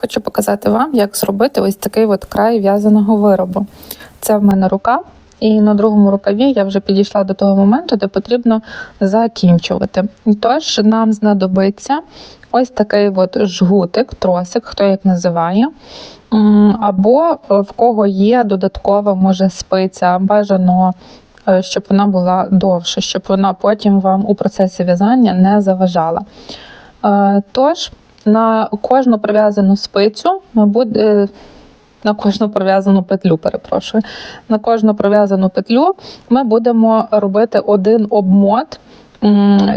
Хочу показати вам, як зробити ось такий от край в'язаного виробу. Це в мене рука, і на другому рукаві я вже підійшла до того моменту, де потрібно закінчувати. Тож нам знадобиться ось такий от жгутик, тросик, хто як називає. Або в кого є додаткова, може, спиця, бажано, е, щоб вона була довше, щоб вона потім вам у процесі в'язання не заважала. Е, Тож, на кожну прив'язану спицю буде. На кожну прив'язану петлю, перепрошую. На кожну прив'язану петлю ми будемо робити один обмот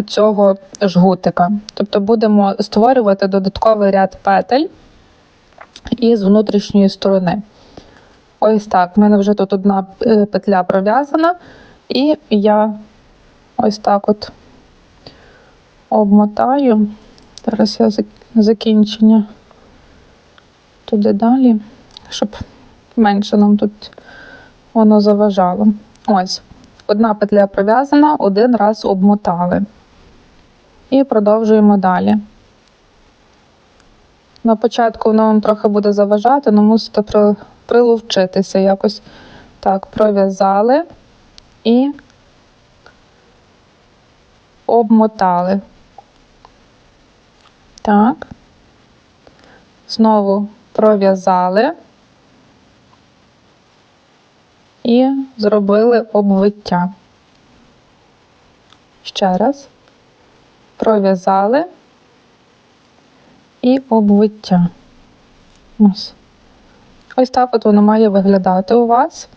цього жгутика. Тобто будемо створювати додатковий ряд петель із внутрішньої сторони. Ось так. У мене вже тут одна е, петля пров'язана, і я ось так от обмотаю. Зараз я закінчення туди далі, щоб менше нам тут воно заважало. Ось, одна петля пров'язана, один раз обмотали. І продовжуємо далі. На початку воно вам трохи буде заважати, але мусите при- приловчитися якось. Так, пров'язали і обмотали. Так. Знову пров'язали і зробили обвиття. Ще раз. Пров'язали і обвиття. Ось. Ось так от воно має виглядати у вас.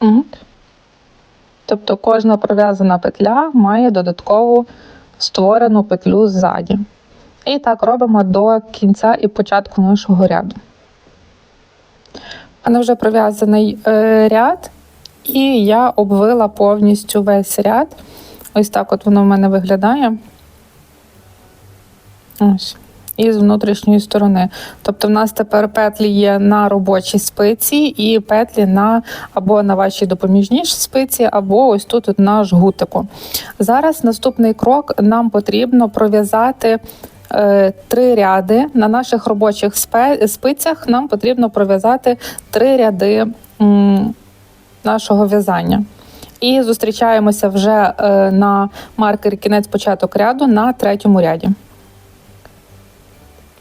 От. Тобто кожна пров'язана петля має додаткову створену петлю ззаді. І так робимо до кінця і початку нашого ряду. У мене вже пров'язаний е, ряд, і я обвила повністю весь ряд. Ось так от воно в мене виглядає. Ось. І з внутрішньої сторони. Тобто, в нас тепер петлі є на робочій спиці, і петлі на або на вашій допоміжній спиці, або ось тут от на жгутику. Зараз наступний крок нам потрібно пров'язати. е, Три ряди на наших робочих спицях нам потрібно пров'язати три ряди нашого в'язання. І зустрічаємося вже е, на маркері кінець початок ряду на третьому ряді.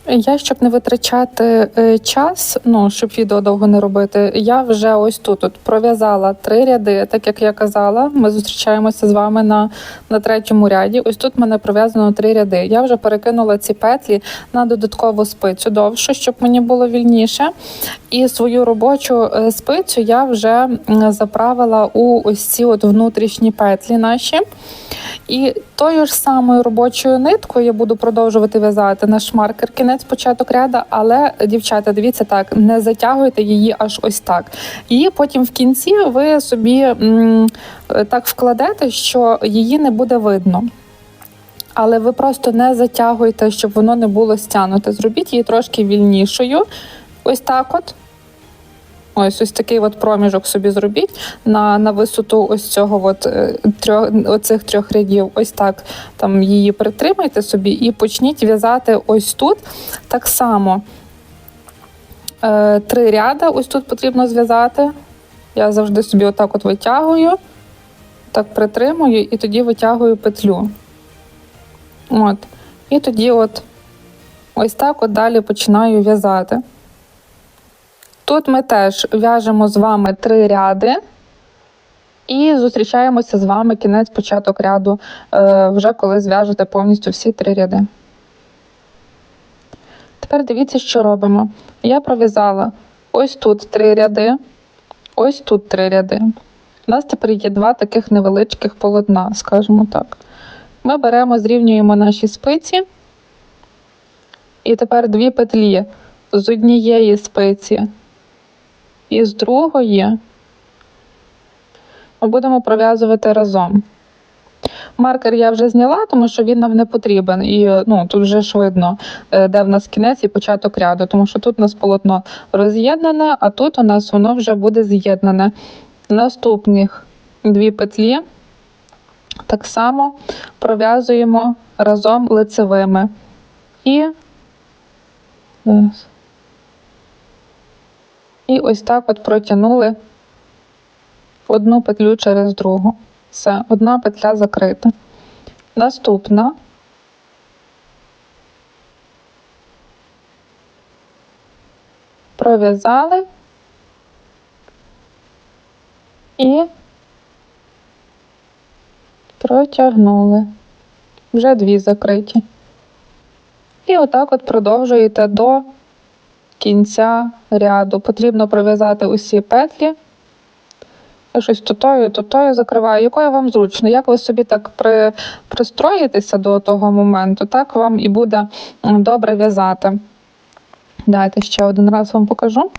Я, щоб не витрачати е, час, ну щоб відео довго не робити, я вже ось тут от пров'язала три ряди, так як я казала. Ми зустрічаємося з вами на, на третьому ряді. Ось тут в мене пров'язано три ряди. Я вже перекинула ці петлі на додаткову спицю довшу, щоб мені було вільніше. І свою робочу е, спицю я вже заправила у ось ці от внутрішні петлі наші. І тою ж самою робочою ниткою я буду продовжувати в'язати наш маркер кінець початок ряда, але дівчата, дивіться так, не затягуйте її аж ось так. І потім в кінці ви собі м, так вкладете, що її не буде видно. Але ви просто не затягуйте, щоб воно не було стягнуте. Зробіть її трошки вільнішою. Ось так от. Ось ось такий от проміжок собі зробіть на, на висоту ось цього от, е, трьох, оцих трьох рядів. Ось так там її притримайте собі і почніть в'язати ось тут. Так само е, три ряда ось тут потрібно зв'язати. Я завжди собі отак от витягую, так притримую і тоді витягую петлю. От. І тоді от ось так от далі починаю в'язати. Тут ми теж в'яжемо з вами три ряди і зустрічаємося з вами кінець початок ряду, е, вже коли зв'яжете повністю всі три ряди. Тепер дивіться, що робимо. Я пров'язала ось тут три ряди, ось тут три ряди. У нас тепер є два таких невеличких полотна, скажімо так. Ми беремо, зрівнюємо наші спиці. І тепер дві петлі з однієї спиці і з другої ми будемо пров'язувати разом. Маркер я вже зняла, тому що він нам не потрібен. І ну, тут вже ж видно, е, де в нас кінець і початок ряду, тому що тут у нас полотно роз'єднане, а тут у нас воно вже буде з'єднане. Наступних дві петлі так само пров'язуємо разом лицевими. І. Зараз. І ось так от протягнули одну петлю через другу. Все, одна петля закрита. Наступна. Пров'язали і протягнули. Вже дві закриті. І отак от продовжуєте до кінця ряду. Потрібно пров'язати усі петлі. Я щось тутою, тотою закриваю. Якою вам зручно? Як ви собі так при, пристроїтеся до того моменту, так вам і буде добре в'язати. Дайте ще один раз вам покажу.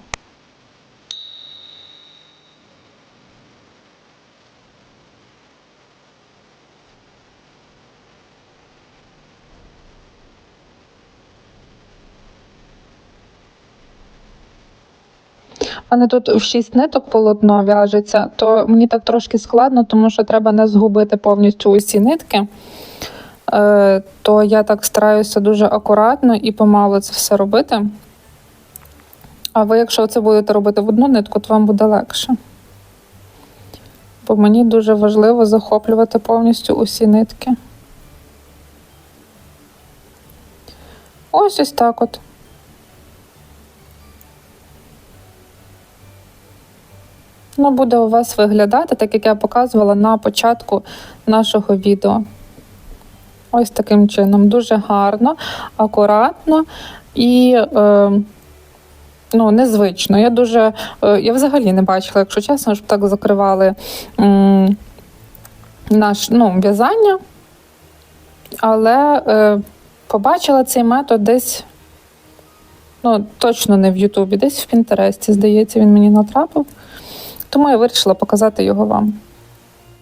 У мене тут в 6 ниток полотно в'яжеться, то мені так трошки складно, тому що треба не згубити повністю усі нитки. Е, то я так стараюся дуже акуратно і помало це все робити. А ви, якщо це будете робити в одну нитку, то вам буде легше. Бо мені дуже важливо захоплювати повністю усі нитки. Ось ось так от. Ну, буде у вас виглядати, так як я показувала на початку нашого відео. Ось таким чином. Дуже гарно, акуратно і е, ну, незвично. Я дуже, е, я взагалі не бачила, якщо чесно, щоб так закривали м, наш ну, в'язання. Але е, побачила цей метод десь, ну, точно не в Ютубі, десь в Пінтересті, здається, він мені натрапив. Тому я вирішила показати його вам.